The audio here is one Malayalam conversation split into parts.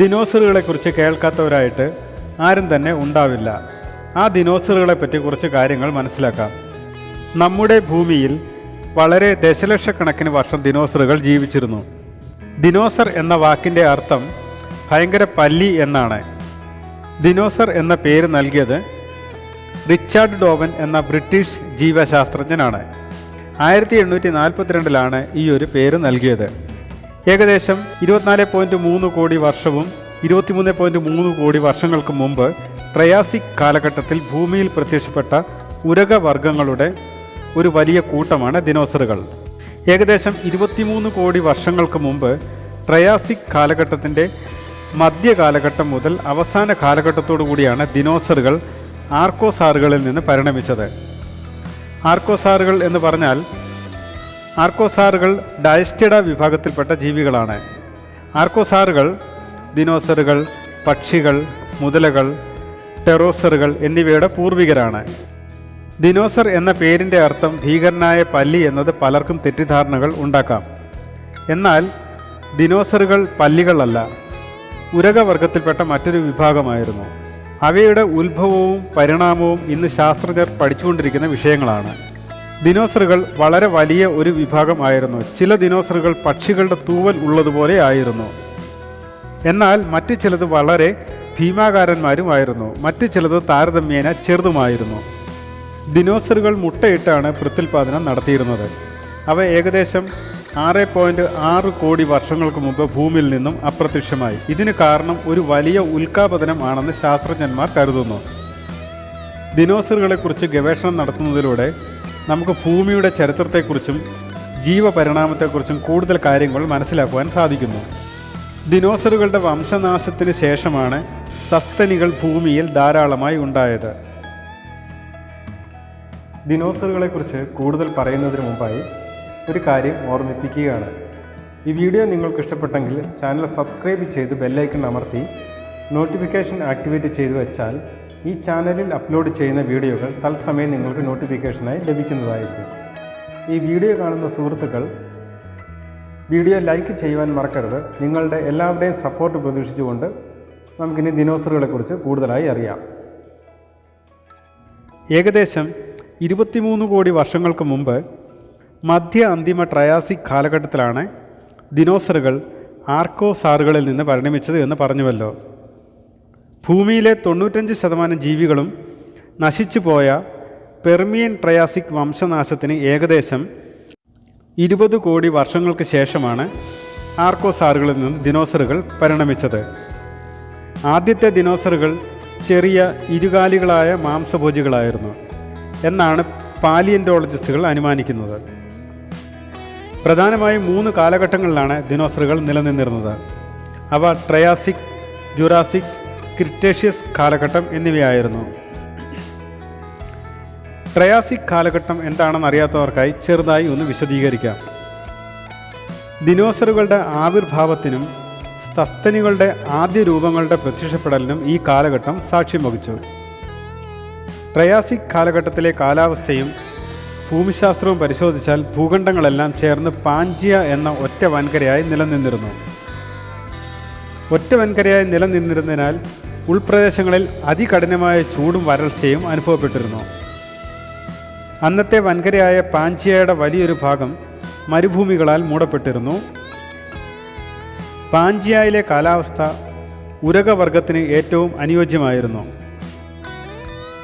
ദിനോസറുകളെക്കുറിച്ച് കേൾക്കാത്തവരായിട്ട് ആരും തന്നെ ഉണ്ടാവില്ല. ആ ദിനോസറുകളെ പറ്റി കുറച്ച് കാര്യങ്ങൾ മനസ്സിലാക്കാം. നമ്മുടെ ഭൂമിയിൽ വളരെ ദശലക്ഷക്കണക്കിന് വർഷം ദിനോസറുകൾ ജീവിച്ചിരുന്നു. ദിനോസർ എന്ന വാക്കിന്റെ അർത്ഥം ഭയങ്കര പല്ലി എന്നാണ്. ദിനോസർ എന്ന പേര് നൽകിയത് റിച്ചാർഡ് ഡോവൻ എന്ന ബ്രിട്ടീഷ് ജീവശാസ്ത്രജ്ഞനാണ്. ആയിരത്തി എണ്ണൂറ്റി നാൽപ്പത്തിരണ്ടിലാണ് ഈ ഒരു പേര് നൽകിയത്. ഏകദേശം ഇരുപത്തിനാല് പോയിന്റ് മൂന്ന് കോടി വർഷവും ഇരുപത്തിമൂന്ന് പോയിന്റ് മൂന്ന് കോടി വർഷങ്ങൾക്ക് മുമ്പ് ട്രയാസിക് കാലഘട്ടത്തിൽ ഭൂമിയിൽ പ്രത്യക്ഷപ്പെട്ട ഉരകവർഗങ്ങളുടെ ഒരു വലിയ കൂട്ടമാണ് ദിനോസറുകൾ. ഏകദേശം ഇരുപത്തിമൂന്ന് കോടി വർഷങ്ങൾക്ക് മുമ്പ് ട്രയാസിക് കാലഘട്ടത്തിന്റെ മധ്യകാലഘട്ടം മുതൽ അവസാന കാലഘട്ടത്തോടു കൂടിയാണ് ദിനോസറുകൾ ആർക്കോസാറുകളിൽ നിന്ന് പരിണമിച്ചത്. ആർക്കോസാറുകൾ എന്ന് പറഞ്ഞാൽ ആർക്കോസാറുകൾ ഡയസ്റ്റിഡ വിഭാഗത്തിൽപ്പെട്ട ജീവികളാണ്. ആർക്കോസാറുകൾ ദിനോസറുകൾ പക്ഷികൾ മുതലകൾ ടെറോസറുകൾ എന്നിവയുടെ പൂർവികരാണ്. ദിനോസർ എന്ന പേരിന്റെ അർത്ഥം ഭീകരനായ പല്ലി എന്നത് പലർക്കും തെറ്റിദ്ധാരണകൾ ഉണ്ടാക്കാം. എന്നാൽ ദിനോസറുകൾ പല്ലികളല്ല ഉരകവർഗത്തിൽപ്പെട്ട മറ്റൊരു വിഭാഗമായിരുന്നു. അവയുടെ ഉത്ഭവവും പരിണാമവും ഇന്ന് ശാസ്ത്രജ്ഞർ പഠിച്ചുകൊണ്ടിരിക്കുന്ന വിഷയങ്ങളാണ്. ദിനോസറുകൾ വളരെ വലിയ ഒരു വിഭാഗമായിരുന്നു ചില ദിനോസറുകൾ പക്ഷികളുടെ തൂവൽ ഉള്ളതുപോലെ ആയിരുന്നു. എന്നാൽ മറ്റു ചിലത് വളരെ ഭീമാകാരന്മാരുമായിരുന്നു മറ്റു ചിലത് താരതമ്യേന ചെറുതുമായിരുന്നു. ദിനോസറുകൾ മുട്ടയിട്ടാണ് പ്രത്യുൽപാദനം നടത്തിയിരുന്നത്. അവ ഏകദേശം ആറ് പോയിന്റ് ആറ് കോടി വർഷങ്ങൾക്ക് മുമ്പ് ഭൂമിയിൽ നിന്നും അപ്രത്യക്ഷമായി. ഇതിന് കാരണം ഒരു വലിയ ഉൽക്കാപതനം ആണെന്ന് ശാസ്ത്രജ്ഞന്മാർ കരുതുന്നു. ദിനോസറുകളെക്കുറിച്ച് ഗവേഷണം നടത്തുന്നതിലൂടെ നമുക്ക് ഭൂമിയുടെ ചരിത്രത്തെക്കുറിച്ചും ജീവപരിണാമത്തെക്കുറിച്ചും കൂടുതൽ കാര്യങ്ങൾ മനസ്സിലാക്കുവാൻ സാധിക്കുന്നു. ദിനോസറുകളുടെ വംശനാശത്തിന് ശേഷമാണ് സസ്തനികൾ ഭൂമിയിൽ ധാരാളമായി ഉണ്ടായത്. ദിനോസറുകളെക്കുറിച്ച് കൂടുതൽ പറയുന്നതിന് മുമ്പായി ഒരു കാര്യം ഓർമ്മിപ്പിക്കുകയാണ്. ഈ വീഡിയോ നിങ്ങൾക്ക് ഇഷ്ടപ്പെട്ടെങ്കിൽ ചാനൽ സബ്സ്ക്രൈബ് ചെയ്ത് ബെല്ലൈക്കൺ അമർത്തി നോട്ടിഫിക്കേഷൻ ആക്ടിവേറ്റ് ചെയ്തു വെച്ചാൽ ഈ ചാനലിൽ അപ്ലോഡ് ചെയ്യുന്ന വീഡിയോകൾ തത്സമയം നിങ്ങൾക്ക് നോട്ടിഫിക്കേഷനായി ലഭിക്കുന്നതായിരിക്കും. ഈ വീഡിയോ കാണുന്ന സുഹൃത്തുക്കൾ വീഡിയോ ലൈക്ക് ചെയ്യുവാൻ മറക്കരുത്. നിങ്ങളുടെ എല്ലാവരുടെയും സപ്പോർട്ട് പ്രതീക്ഷിച്ചുകൊണ്ട് നമുക്കിനി ദിനോസറുകളെക്കുറിച്ച് കൂടുതലായി അറിയാം. ഏകദേശം ഇരുപത്തിമൂന്ന് കോടി വർഷങ്ങൾക്ക് മുമ്പ് മധ്യ അന്തിമ ട്രയാസിക് കാലഘട്ടത്തിലാണ് ദിനോസറുകൾ ആർക്കോസാറുകളിൽ നിന്ന് പരിണമിച്ചത് എന്ന് പറഞ്ഞുവല്ലോ. ഭൂമിയിലെ തൊണ്ണൂറ്റഞ്ച് ശതമാനം ജീവികളും നശിച്ചു പോയ പെർമിയൻ ട്രയാസിക് വംശനാശത്തിന് ഏകദേശം ഇരുപത് കോടി വർഷങ്ങൾക്ക് ശേഷമാണ് ആർക്കോസാറുകളിൽ നിന്ന് ദിനോസറുകൾ പരിണമിച്ചത്. ആദ്യത്തെ ദിനോസറുകൾ ചെറിയ ഇരുകാലികളായ മാംസഭോജികളായിരുന്നു എന്നാണ് പാലിയന്റോളജിസ്റ്റുകൾ അനുമാനിക്കുന്നത്. പ്രധാനമായും മൂന്ന് കാലഘട്ടങ്ങളിലാണ് ദിനോസറുകൾ നിലനിന്നിരുന്നത്. അവ ട്രയാസിക് ജുറാസിക് ക്രിറ്റേഷ്യസ് കാലഘട്ടം എന്നിവയായിരുന്നു. ട്രയാസിക് കാലഘട്ടം എന്താണെന്ന് അറിയാത്തവർക്കായി ചെറുതായി ഒന്ന് വിശദീകരിക്കാം. ദിനോസറുകളുടെ ആവിർഭാവത്തിനും സസ്തനികളുടെ ആദ്യ രൂപങ്ങളുടെ പ്രത്യക്ഷപ്പെടലിനും ഈ കാലഘട്ടം സാക്ഷ്യം വഹിച്ചു. ട്രയാസിക് കാലഘട്ടത്തിലെ കാലാവസ്ഥയും ഭൂമിശാസ്ത്രവും പരിശോധിച്ചാൽ ഭൂഖണ്ഡങ്ങളെല്ലാം ചേർന്ന് പാഞ്ചിയ എന്ന ഒറ്റ വൻകരയായി നിലനിന്നിരുന്നു. ഒറ്റ വൻകരയായി നിലനിന്നിരുന്നതിനാൽ ഉൾപ്രദേശങ്ങളിൽ അതികഠിനമായ ചൂടും വരൾച്ചയും അനുഭവപ്പെട്ടിരുന്നു. അന്നത്തെ വൻകരയായ പാഞ്ചിയയുടെ വലിയൊരു ഭാഗം മരുഭൂമികളാൽ മൂടപ്പെട്ടിരുന്നു. പാഞ്ചിയായിലെ കാലാവസ്ഥ ഉരകവർഗത്തിന് ഏറ്റവും അനുയോജ്യമായിരുന്നു.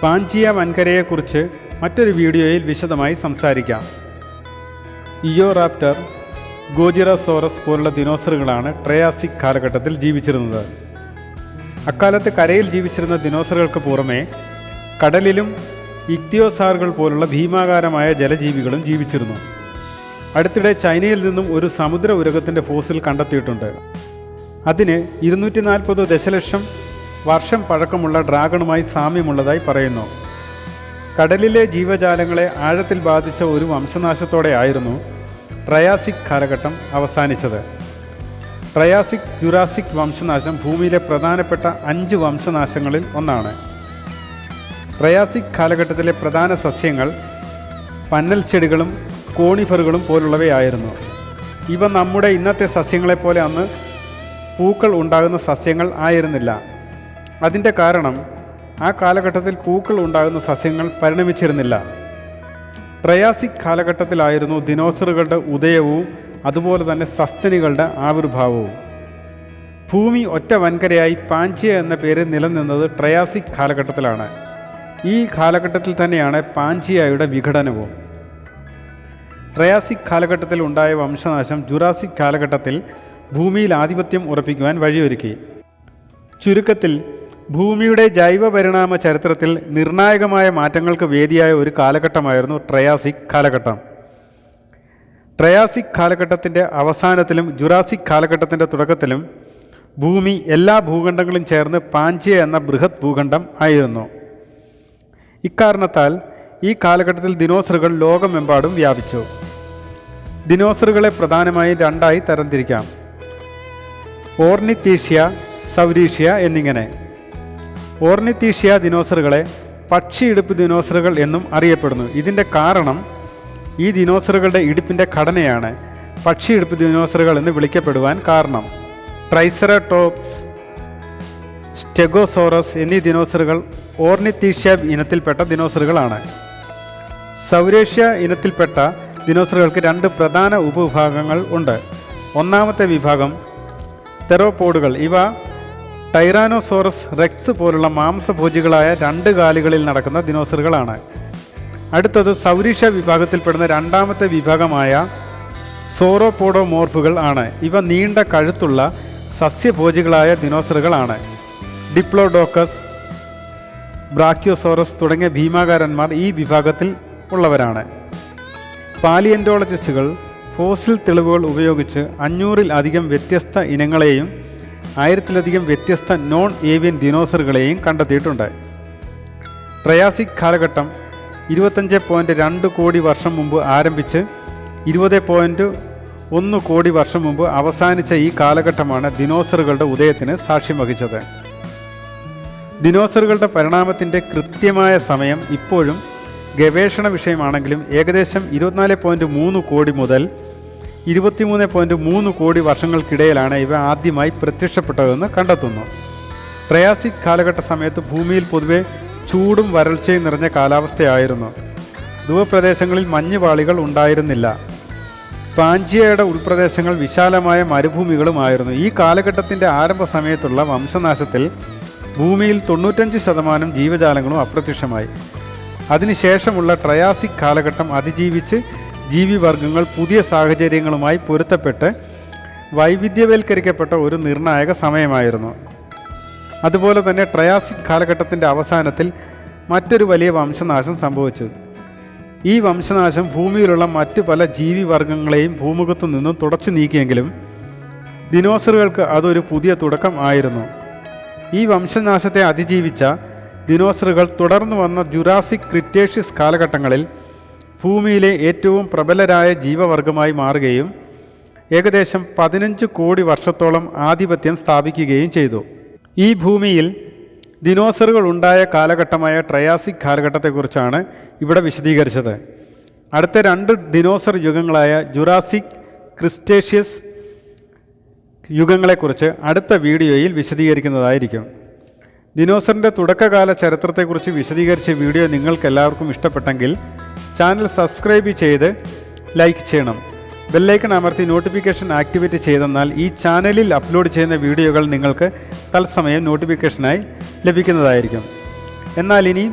പാഞ്ചിയ വൻകരയെക്കുറിച്ച് മറ്റൊരു വീഡിയോയിൽ വിശദമായി സംസാരിക്കാം. ഇയോറാപ്റ്റർ ഗോജിറസോറസ് പോലുള്ള ദിനോസറുകളാണ് ട്രയാസിക് കാലഘട്ടത്തിൽ ജീവിച്ചിരുന്നത്. അക്കാലത്ത് കരയിൽ ജീവിച്ചിരുന്ന ദിനോസറുകൾക്ക് പുറമേ കടലിലും ഇക്തിയോസാറുകൾ പോലുള്ള ഭീമാകാരമായ ജലജീവികളും ജീവിച്ചിരുന്നു. അടുത്തിടെ ചൈനയിൽ നിന്നും ഒരു സമുദ്ര ഉരകത്തിന്റെ ഫോസിൽ കണ്ടെത്തിയിട്ടുണ്ട്. അതിന് ഇരുന്നൂറ്റി നാൽപ്പത് ദശലക്ഷം വർഷം പഴക്കമുള്ള ഡ്രാഗണുമായി സാമ്യമുള്ളതായി പറയുന്നു. കടലിലെ ജീവജാലങ്ങളെ ആഴത്തിൽ ബാധിച്ച ഒരു വംശനാശത്തോടെ ആയിരുന്നു ട്രയാസിക് കാലഘട്ടം അവസാനിച്ചത്. ട്രയാസിക് ജുറാസിക് വംശനാശം ഭൂമിയിലെ പ്രധാനപ്പെട്ട അഞ്ച് വംശനാശങ്ങളിൽ ഒന്നാണ്. ട്രയാസിക് കാലഘട്ടത്തിലെ പ്രധാന സസ്യങ്ങൾ പന്നൽ ചെടികളും കോണിഫറുകളും പോലുള്ളവയായിരുന്നു. ഇവ നമ്മുടെ ഇന്നത്തെ സസ്യങ്ങളെപ്പോലെ അന്ന് പൂക്കൾ ഉണ്ടാകുന്ന സസ്യങ്ങൾ ആയിരുന്നില്ല. അതിന്റെ കാരണം ആ കാലഘട്ടത്തിൽ പൂക്കൾ ഉണ്ടാകുന്ന സസ്യങ്ങൾ പരിണമിച്ചിരുന്നില്ല. ട്രയാസിക് കാലഘട്ടത്തിലായിരുന്നു ദിനോസറുകളുടെ ഉദയവും അതുപോലെ തന്നെ സസ്തനികളുടെ ആവിർഭാവവും. ഭൂമി ഒറ്റ വൻകരയായി പാഞ്ചിയ എന്ന പേര് നിലനിന്നത് ട്രയാസിക് കാലഘട്ടത്തിലാണ്. ഈ കാലഘട്ടത്തിൽ തന്നെയാണ് പാഞ്ചിയയുടെ വിഘടനവും. ട്രയാസിക് കാലഘട്ടത്തിൽ ഉണ്ടായ വംശനാശം ജുറാസിക് കാലഘട്ടത്തിൽ ഭൂമിയിൽ ആധിപത്യം ഉറപ്പിക്കുവാൻ വഴിയൊരുക്കി. ചുരുക്കത്തിൽ ഭൂമിയുടെ ജൈവ പരിണാമ ചരിത്രത്തിൽ നിർണായകമായ മാറ്റങ്ങൾക്ക് വേദിയായ ഒരു കാലഘട്ടമായിരുന്നു ട്രയാസിക് കാലഘട്ടം. ട്രയാസിക് കാലഘട്ടത്തിന്റെ അവസാനത്തിലും ജുറാസിക് കാലഘട്ടത്തിന്റെ തുടക്കത്തിലും ഭൂമി എല്ലാ ഭൂഖണ്ഡങ്ങളും ചേർന്ന് പാഞ്ചിയ എന്ന ബൃഹത് ഭൂഖണ്ഡം ആയിരുന്നു. ഇക്കാരണത്താൽ ഈ കാലഘട്ടത്തിൽ ദിനോസറുകൾ ലോകമെമ്പാടും വ്യാപിച്ചു. ദിനോസറുകളെ പ്രധാനമായും രണ്ടായി തരംതിരിക്കാം. ഓർണിത്തീഷ്യ സൗരീഷ്യ എന്നിങ്ങനെ. ഓർണിത്തീഷ്യ ദിനോസറുകളെ പക്ഷിയിടുപ്പ് ദിനോസറുകൾ എന്നും അറിയപ്പെടുന്നു. ഇതിന്റെ കാരണം ഈ ദിനോസറുകളുടെ ഇടുപ്പിന്റെ ഘടനയാണ് പക്ഷിയിടുപ്പ് ദിനോസറുകൾ എന്ന് വിളിക്കപ്പെടുവാൻ കാരണം. ട്രൈസെറാടോപ്സ് സ്റ്റെഗോസോറസ് എന്നീ ദിനോസറുകൾ ഓർണിത്തീഷ്യ ഇനത്തിൽപ്പെട്ട ദിനോസറുകളാണ്. സൗരേഷ്യ ഇനത്തിൽപ്പെട്ട ദിനോസറുകൾക്ക് രണ്ട് പ്രധാന ഉപവിഭാഗങ്ങൾ ഉണ്ട്. ഒന്നാമത്തെ വിഭാഗം തെറോപോഡുകൾ. ഇവ ടൈറാനോസോറസ് റെക്സ് പോലുള്ള മാംസഭോജികളായ രണ്ട് കാലുകളിൽ നടക്കുന്ന ദിനോസറുകളാണ്. അടുത്തത് സൗരീഷ വിഭാഗത്തിൽപ്പെടുന്ന രണ്ടാമത്തെ വിഭാഗമായ സോറോപോഡോമോർഫുകൾ ആണ്. ഇവ നീണ്ട കഴുത്തുള്ള സസ്യഭോജികളായ ദിനോസറുകളാണ്. ഡിപ്ലോഡോക്കസ് ബ്രാക്യോസോറസ് തുടങ്ങിയ ഭീമാകാരന്മാർ ഈ വിഭാഗത്തിൽ ഉള്ളവരാണ്. പാലിയന്റോളജിസ്റ്റുകൾ ഫോസിൽ തെളിവുകൾ ഉപയോഗിച്ച് അഞ്ഞൂറിൽ അധികം വ്യത്യസ്ത ഇനങ്ങളെയും ആയിരത്തിലധികം വ്യത്യസ്ത നോൺ ഏവിയൻ ദിനോസറുകളെയും കണ്ടെത്തിയിട്ടുണ്ട്. ട്രയാസിക് കാലഘട്ടം ഇരുപത്തഞ്ച് പോയിന്റ് രണ്ട് കോടി വർഷം മുമ്പ് ആരംഭിച്ച് ഇരുപത് പോയിന്റ് ഒന്ന് കോടി വർഷം മുമ്പ് അവസാനിച്ച ഈ കാലഘട്ടമാണ് ദിനോസറുകളുടെ ഉദയത്തിന് സാക്ഷ്യം വഹിച്ചത്. ദിനോസറുകളുടെ പരിണാമത്തിന്റെ കൃത്യമായ സമയം ഇപ്പോഴും ഗവേഷണ വിഷയമാണെങ്കിലും ഏകദേശം ഇരുപത്തിനാല് പോയിന്റ് മൂന്ന് കോടി മുതൽ ഇരുപത്തിമൂന്ന് പോയിന്റ് മൂന്ന് കോടി വർഷങ്ങൾക്കിടയിലാണ് ഇവ ആദ്യമായി പ്രത്യക്ഷപ്പെട്ടതെന്ന് കണ്ടെത്തുന്നു. ട്രയാസിക് കാലഘട്ട സമയത്ത് ഭൂമിയിൽ പൊതുവെ ചൂടും വരൾച്ചയും നിറഞ്ഞ കാലാവസ്ഥയായിരുന്നു. ധ്രുവപ്രദേശങ്ങളിൽ മഞ്ഞുപാളികൾ ഉണ്ടായിരുന്നില്ല. പാഞ്ചിയയുടെ ഉൾപ്രദേശങ്ങൾ വിശാലമായ മരുഭൂമികളുമായിരുന്നു ഈ കാലഘട്ടത്തിന്റെ ആരംഭ സമയത്തുള്ള വംശനാശത്തിൽ ഭൂമിയിൽ തൊണ്ണൂറ്റഞ്ച് ശതമാനം ജീവജാലങ്ങളും അപ്രത്യക്ഷമായി. അതിനുശേഷമുള്ള ട്രയാസിക് കാലഘട്ടം അതിജീവിച്ച് ജീവിവർഗങ്ങൾ പുതിയ സാഹചര്യങ്ങളുമായി പൊരുത്തപ്പെട്ട് വൈവിധ്യവൽക്കരിക്കപ്പെട്ട ഒരു നിർണായക സമയമായിരുന്നു. അതുപോലെ തന്നെ ട്രയാസിക് കാലഘട്ടത്തിന്റെ അവസാനത്തിൽ മറ്റൊരു വലിയ വംശനാശം സംഭവിച്ചു. ഈ വംശനാശം ഭൂമിയിലുള്ള മറ്റു പല ജീവിവർഗങ്ങളെയും ഭൂമുഖത്തു നിന്നും തുടച്ചു നീക്കിയെങ്കിലും ദിനോസറുകൾക്ക് അതൊരു പുതിയ തുടക്കം ആയിരുന്നു. ഈ വംശനാശത്തെ അതിജീവിച്ച ദിനോസറുകൾ തുടർന്നു വന്ന ജുറാസിക് ക്രിറ്റേഷ്യസ് കാലഘട്ടങ്ങളിൽ ഭൂമിയിലെ ഏറ്റവും പ്രബലരായ ജീവവർഗമായി മാറുകയും ഏകദേശം പതിനഞ്ച് കോടി വർഷത്തോളം ആധിപത്യം സ്ഥാപിക്കുകയും ചെയ്തു. ഈ ഭൂമിയിൽ ദിനോസറുകൾ ഉണ്ടായ കാലഘട്ടമായ ട്രയാസിക് കാലഘട്ടത്തെക്കുറിച്ചാണ് ഇവിടെ വിശദീകരിച്ചത്. അടുത്ത രണ്ട് ദിനോസർ യുഗങ്ങളായ ജുറാസിക് ക്രിസ്റ്റേഷ്യസ് യുഗങ്ങളെക്കുറിച്ച് അടുത്ത വീഡിയോയിൽ വിശദീകരിക്കുന്നതായിരിക്കും. ദിനോസറിന്റെ തുടക്കകാല ചരിത്രത്തെക്കുറിച്ച് വിശദീകരിച്ച വീഡിയോ നിങ്ങൾക്കെല്ലാവർക്കും ഇഷ്ടപ്പെട്ടെങ്കിൽ ചാനൽ സബ്സ്ക്രൈബ് ചെയ്ത് ലൈക്ക് ചെയ്യണം. ബെല്ലൈക്കൺ അമർത്തി നോട്ടിഫിക്കേഷൻ ആക്ടിവേറ്റ് ചെയ്തെന്നാൽ ഈ ചാനലിൽ അപ്ലോഡ് ചെയ്യുന്ന വീഡിയോകൾ നിങ്ങൾക്ക് തത്സമയം നോട്ടിഫിക്കേഷനായി ലഭിക്കുന്നതായിരിക്കും. എന്നാൽ ഇനി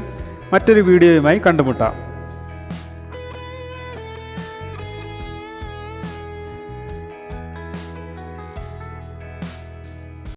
മറ്റൊരു വീഡിയോയുമായി കണ്ടുമുട്ടാം.